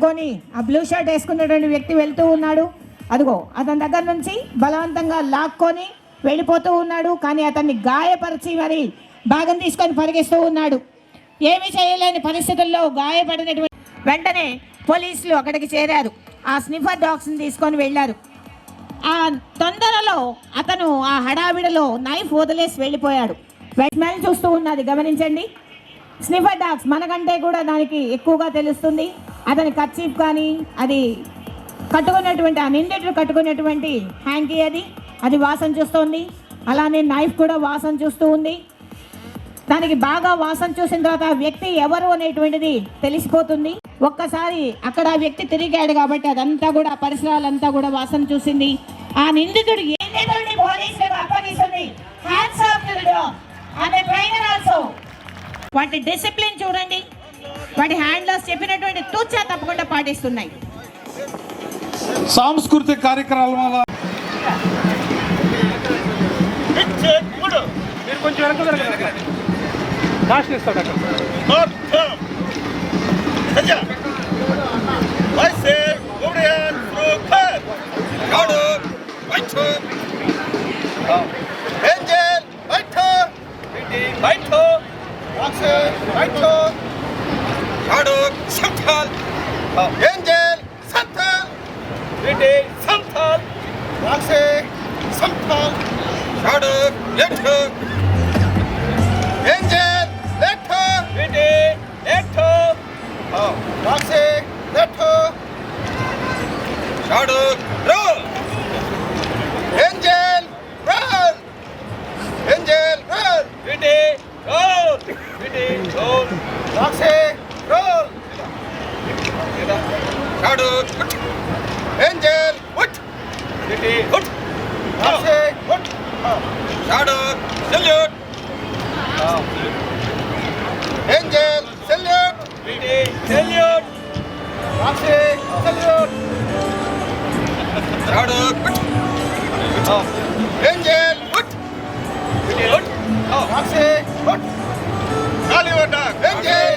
పట్టుకొని ఆ blue shirt వేసుకున్నటువంటి వ్యక్తి వెళ్తూ ఉన్నాడు. అదిగో అతని దగ్గర నుంచి బలవంతంగా లాక్కొని వెళ్ళిపోతూ ఉన్నాడు. కానీ అతన్ని గాయపరిచి మరి భాగం తీసుకొని పరిగిస్తూ ఉన్నాడు. ఏమి చేయలేని పరిస్థితుల్లో గాయపడినటువంటి వెంటనే పోలీసులు అక్కడికి చేరారు. ఆ స్నిఫర్ డాగ్స్ని తీసుకొని వెళ్ళారు. ఆ తొందరలో అతను ఆ హడావిడిలో నైఫ్ వదిలేసి వెళ్ళిపోయాడు. స్మెల్ చూస్తూ ఉన్నది. గమనించండి. స్నిఫర్ డాగ్స్ మనకంటే కూడా దానికి ఎక్కువగా తెలుస్తుంది. అతని కర్చీఫ్ కానీ అది కట్టుకున్నటువంటి ఆ నిందితుడు కట్టుకున్నటువంటి హ్యాంకీ అది. అది వాసన చూస్తోంది. అలానే నైఫ్ కూడా వాసన చూస్తూ ఉంది. దానికి బాగా వాసన చూసిన తర్వాత ఆ వ్యక్తి ఎవరు అనేటువంటిది తెలిసిపోతుంది. ఒక్కసారి అక్కడ ఆ వ్యక్తి తిరిగాడు కాబట్టి అదంతా కూడా ఆ పరిసరాలంతా కూడా వాసన చూసింది. ఆ నిందితుడు ఏ నిందితుడిని పోలీసులకు అప్పగిస్తుంది? Hands off to the dog. వాటి డిసిప్లిన్ చూడండి. వాటి హ్యాండ్లర్స్ చెప్పినటువంటి తూచా తప్పకుండా పాటిస్తున్నాయి. సాంస్కృతిక కార్యక్రమాల మీరు కొంచెం நாடோர் சம்தால் ஏஞ்சல் சம்தால் ரிட்டேல் சம்தால் ராக்ஸே சம்தால் நாடோர் லெட்டோ ஏஞ்சல் லெட்டோ ரிட்டேல் லெட்டோ ராக்ஸே லெட்டோ நாடோர் role angel role angel role retail role retail role ராக்ஸே నాడు ఏంజల్ ఉట్ సిటీ ఉట్ ఉట్ నాడు salute Angel salute city salute రాక్షే సెల్యూట్ నాడు ఉట్ ఏంజల్ ఉట్ సిటీ ఉట్ రాక్షే ఉట్ కాలి వడ్డా ఏంజల్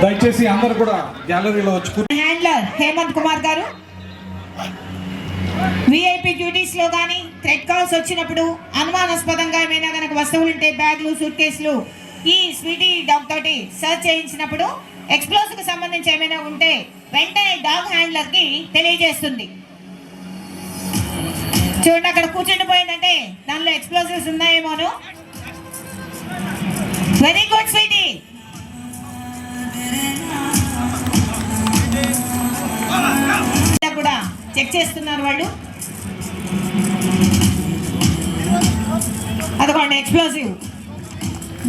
దయచేసి అందరు కూడా గ్యాలరీలో వచ్చి కూర్చో- హ్యాండ్లర్ హేమంత్ కుమార్ గారు. విఐపి డ్యూటీస్లో కానీ థ్రెడ్ కాల్స్ వచ్చినప్పుడు అనుమానాస్పదంగా ఏమైనా కనుక వస్తువులు ఉంటే బ్యాగులు సూట్ కేసులు ఈ స్వీటీ డాగ్ తోటి సర్చ్ చేయించినప్పుడు ఎక్స్ప్లోజివ్ సంబంధించి ఏమైనా ఉంటే వెంటనే డాగ్ హ్యాండ్లర్కి తెలియజేస్తుంది. చూడండి అక్కడ కూర్చుండి పోయిందంటే దానిలో ఎక్స్ప్లోజివ్స్ ఉన్నాయేమోను. Very good Sweety. కూడా చెక్ చేస్తున్నారు వాళ్ళు. అదిగోండి ఎక్స్ప్లోజివ్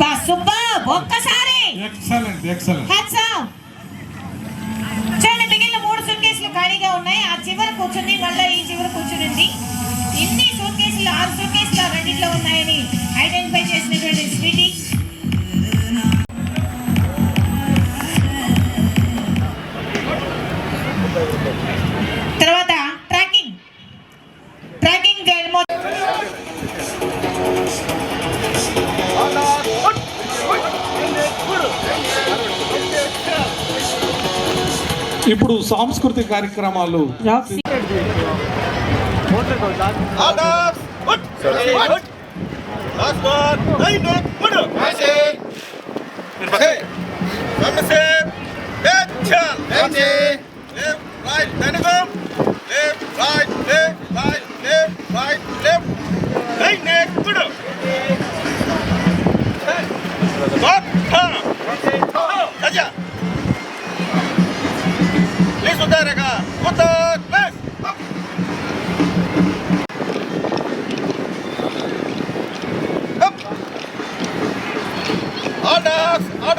బా సూపర్ ఒక్కసారి. ఎక్సలెంట్ ఎక్సలెంట్ హ్యాట్స్ ఆఫ్ చూడండి మిగిలిన మూడు సూట్ కేసులు ఖాళీగా ఉన్నాయి. ఆ చివర కూర్చుని మళ్ళీ ఈ చివర కూర్చునింది. ఇన్ని సూట్ కేసులు ఆరు సూట్ కేసులు రెండింటిలో ఉన్నాయని ఐడెంటిఫై చేసినటువంటి స్వీటీ ఇప్పుడు సాంస్కృతిక కార్యక్రమాలు రాక్సీ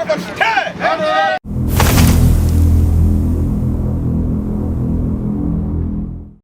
Hey!